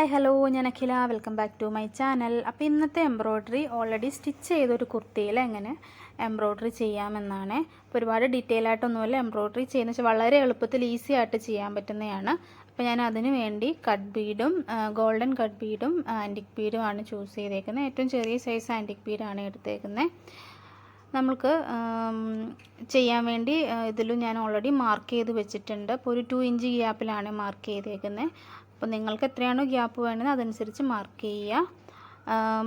Hi hello ഞാൻ Akhila. Welcome back to my channel അപ്പോൾ ഇന്നത്തെ എംബ്രോയ്ഡറി ഓൾറെഡി സ്റ്റിച്ച് ചെയ്തൊരു കുർത്തിയിൽ എങ്ങനെ എംബ്രോയ്ഡറി ചെയ്യാമെന്നാണ്. അപ്പോൾ ഒരുപാട് ഡീറ്റെയിൽ ആയിട്ടൊന്നുമല്ല എംബ്രോയ്ഡറി ചെയ്യുന്ന വെച്ചാൽ വളരെ എളുപ്പത്തിൽ ഈസി ആയിട്ട് ചെയ്യാൻ പറ്റുന്നതാണ്. അപ്പോൾ ഞാൻ അതിന് വേണ്ടി കട്ട് ബീഡും ഗോൾഡൻ കട്ട് ബീഡും ആന്റിക് ബീഡും ആണ് ചൂസ് ചെയ്തേക്കുന്നത്. ഏറ്റവും ചെറിയ സൈസ് ആന്റിക് ബീഡാണ് എടുത്തേക്കുന്നത്. നമ്മൾക്ക് ചെയ്യാൻ വേണ്ടി ഇതിലും ഞാൻ ഓൾറെഡി മാർക്ക് ചെയ്ത് വെച്ചിട്ടുണ്ട്. അപ്പോൾ ഒരു ടു ഇഞ്ച് ഗ്യാപ്പിലാണ് മാർക്ക് ചെയ്തേക്കുന്നത്. അപ്പോൾ നിങ്ങൾക്ക് എത്രയാണോ ഗ്യാപ്പ് വേണ്ടത് അതനുസരിച്ച് മാർക്ക് ചെയ്യുക.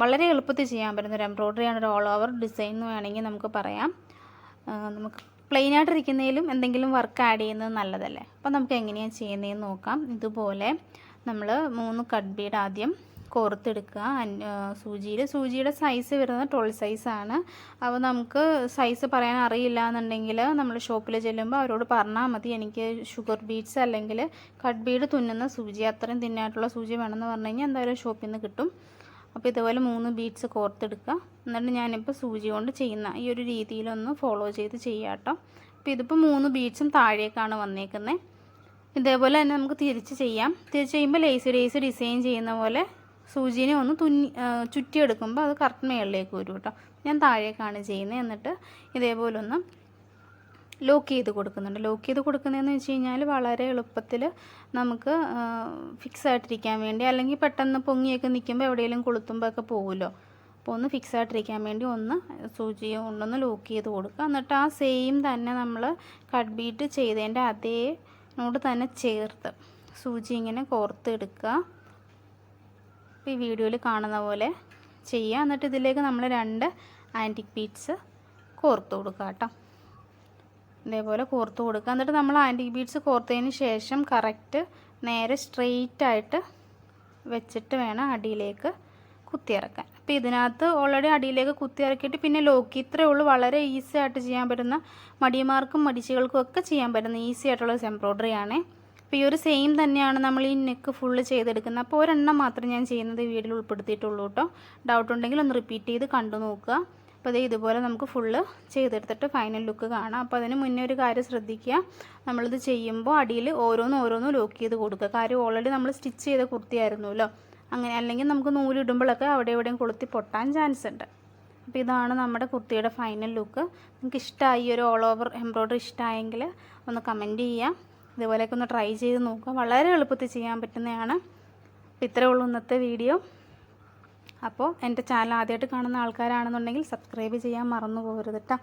വളരെ എളുപ്പത്തിൽ ചെയ്യാൻ പറ്റുന്ന ഒരു എംബ്രോയ്ഡറി ആണ് ഒരു ഓൾ ഓവർ ഡിസൈൻ എന്ന് വേണമെങ്കിൽ നമുക്ക് പറയാം. നമുക്ക് പ്ലെയിൻ ആയിട്ടിരിക്കുന്നതിലും എന്തെങ്കിലും വർക്ക് ആഡ് ചെയ്യുന്നത് നല്ലതല്ലേ? അപ്പോൾ നമുക്ക് എങ്ങനെയാണ് ചെയ്യുന്നതെന്ന് നോക്കാം. ഇതുപോലെ നമ്മൾ മൂന്ന് കട്ട് ബീഡ് ആദ്യം കോർത്തെടുക്കുക സൂചിയിൽ സൂചിയുടെ സൈസ് വരുന്നത് ട്വൽവ് സൈസാണ് അപ്പോൾ നമുക്ക് സൈസ് പറയാൻ അറിയില്ല എന്നുണ്ടെങ്കിൽ നമ്മൾ ഷോപ്പിൽ ചെല്ലുമ്പോൾ അവരോട് പറഞ്ഞാൽ മതി. എനിക്ക് ഷുഗർ ബീഡ്സ് അല്ലെങ്കിൽ കട്ട് ബീഡ് തുന്നുന്ന സൂചി അത്രയും തിന്നായിട്ടുള്ള സൂചി വേണമെന്ന് പറഞ്ഞു കഴിഞ്ഞാൽ എന്തായാലും ഷോപ്പിൽ നിന്ന് കിട്ടും. അപ്പോൾ ഇതുപോലെ മൂന്ന് ബീഡ്സ് കോർത്തെടുക്കുക എന്നിട്ട് ഞാനിപ്പോൾ സൂചി കൊണ്ട് ചെയ്യുന്ന ഈ ഒരു രീതിയിലൊന്ന് ഫോളോ ചെയ്ത് ചെയ്യാം കേട്ടോ. അപ്പോൾ ഇതിപ്പോൾ മൂന്ന് ബീഡ്സും താഴേക്കാണ് വന്നേക്കുന്നത് ഇതേപോലെ തന്നെ നമുക്ക് തിരിച്ച് ചെയ്യാം. തിരിച്ച് ചെയ്യുമ്പോൾ ലേസ് ലേസ് ഡിസൈൻ ചെയ്യുന്ന പോലെ സൂചിനെ ഒന്ന് തുന്നി ചുറ്റിയെടുക്കുമ്പോൾ അത് കറക്റ്റ് മേളിലേക്ക് വരും കേട്ടോ. ഞാൻ താഴേക്കാണ് ചെയ്യുന്നത് എന്നിട്ട് ഇതേപോലെ ഒന്ന് ലോക്ക് ചെയ്ത് കൊടുക്കുന്നുണ്ട്. ലോക്ക് ചെയ്ത് കൊടുക്കുന്നതെന്ന് വെച്ച് കഴിഞ്ഞാൽ വളരെ എളുപ്പത്തിൽ നമുക്ക് ഫിക്സ് ആയിട്ടിരിക്കാൻ വേണ്ടി അല്ലെങ്കിൽ പെട്ടെന്ന് പൊങ്ങിയൊക്കെ നിൽക്കുമ്പോൾ എവിടെയെങ്കിലും കൊളുത്തുമ്പോൾ ഒക്കെ പോകുമല്ലോ അപ്പോൾ ഒന്ന് ഫിക്സ് ആയിട്ടിരിക്കാൻ വേണ്ടി ഒന്ന് സൂചി കൊണ്ടൊന്ന് ലോക്ക് ചെയ്ത് കൊടുക്കുക. എന്നിട്ട് ആ സെയിം തന്നെ നമ്മൾ കട്ട് ബീറ്റ് ചെയ്തതിന്റെ അതേ നോട് തന്നെ ചേർത്ത് സൂചി ഇങ്ങനെ കോർത്തെടുക്കുക ഈ വീഡിയോയിൽ കാണുന്ന പോലെ ചെയ്യുക എന്നിട്ട് ഇതിലേക്ക് നമ്മൾ രണ്ട് ആന്റിക് ബീഡ്സ് കോർത്ത് കൊടുക്കുക കേട്ടോ. ഇതേപോലെ കോർത്ത് കൊടുക്കുക എന്നിട്ട് നമ്മൾ ആന്റിക് ബീഡ്സ് കോർത്തതിന് ശേഷം കറക്റ്റ് നേരെ സ്ട്രെയിറ്റ് ആയിട്ട് വെച്ചിട്ട് വേണം അടിയിലേക്ക് കുത്തിയിറക്കാൻ അപ്പോൾ ഇതിനകത്ത് ഓൾറെഡി അടിയിലേക്ക് കുത്തിയിറക്കിയിട്ട് പിന്നെ ലോക്ക് ഇത്രയേ ഉള്ളൂ. വളരെ ഈസി ആയിട്ട് ചെയ്യാൻ പറ്റുന്ന മടിയന്മാർക്കും മടിച്ചികൾക്കും ഒക്കെ ചെയ്യാൻ പറ്റുന്ന ഈസി ആയിട്ടുള്ള എംബ്രോയ്ഡറി ആണ്. അപ്പോൾ ഈ ഒരു സെയിം തന്നെയാണ് നമ്മൾ ഈ നെക്ക് ഫുള്ള് ചെയ്തെടുക്കുന്നത്. അപ്പോൾ ഒരെണ്ണം മാത്രം ഞാൻ ചെയ്യുന്നത് വീഡിയോയിൽ ഉൾപ്പെടുത്തിയിട്ടുള്ളൂ കേട്ടോ ഡൗട്ട് ഉണ്ടെങ്കിൽ ഒന്ന് റിപ്പീറ്റ് ചെയ്ത് കണ്ടു നോക്കുക. അപ്പോൾ അതേ ഇതുപോലെ നമുക്ക് ഫുള്ള് ചെയ്തെടുത്തിട്ട് ഫൈനൽ ലുക്ക് കാണാം. അപ്പോൾ അതിന് മുന്നേ ഒരു കാര്യം ശ്രദ്ധിക്കുക. നമ്മളിത് ചെയ്യുമ്പോൾ അടിയിൽ ഓരോന്ന് ഓരോന്ന് ലോക്ക് ചെയ്ത് കൊടുക്കുക. കാര്യം ഓൾറെഡി നമ്മൾ സ്റ്റിച്ച് ചെയ്ത കുർത്തിയായിരുന്നല്ലോ അങ്ങനെ അല്ലെങ്കിൽ നമുക്ക് നൂലിടുമ്പോഴൊക്കെ അവിടെ എവിടെയും കൊളുത്തി പൊട്ടാൻ ചാൻസ് ഉണ്ട്. അപ്പോൾ ഇതാണ് നമ്മുടെ കുർത്തിയുടെ ഫൈനൽ ലുക്ക് നിങ്ങൾക്ക് ഇഷ്ടമായി ഒരു ഓൾ ഓവർ എംബ്രോയ്ഡറി ഇഷ്ടമായെങ്കിൽ ഒന്ന് കമന്റ് ചെയ്യാം ഇതുപോലെയൊക്കെ ഒന്ന് ട്രൈ ചെയ്ത് നോക്കുക. വളരെ എളുപ്പത്തിൽ ചെയ്യാൻ പറ്റുന്നതാണ്. അപ്പോൾ ഇത്രയേ ഉള്ളൂ ഇന്നത്തെ വീഡിയോ അപ്പോൾ എന്റെ ചാനൽ ആദ്യമായിട്ട് കാണുന്ന ആൾക്കാരാണെന്നുണ്ടെങ്കിൽ സബ്സ്ക്രൈബ് ചെയ്യാൻ മറന്നു പോകരുത് കേട്ടോ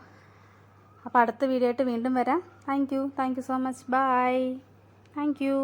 അപ്പോൾ അടുത്ത വീഡിയോ ആയിട്ട് വീണ്ടും വരാം. Thank you thank you so much bye thank you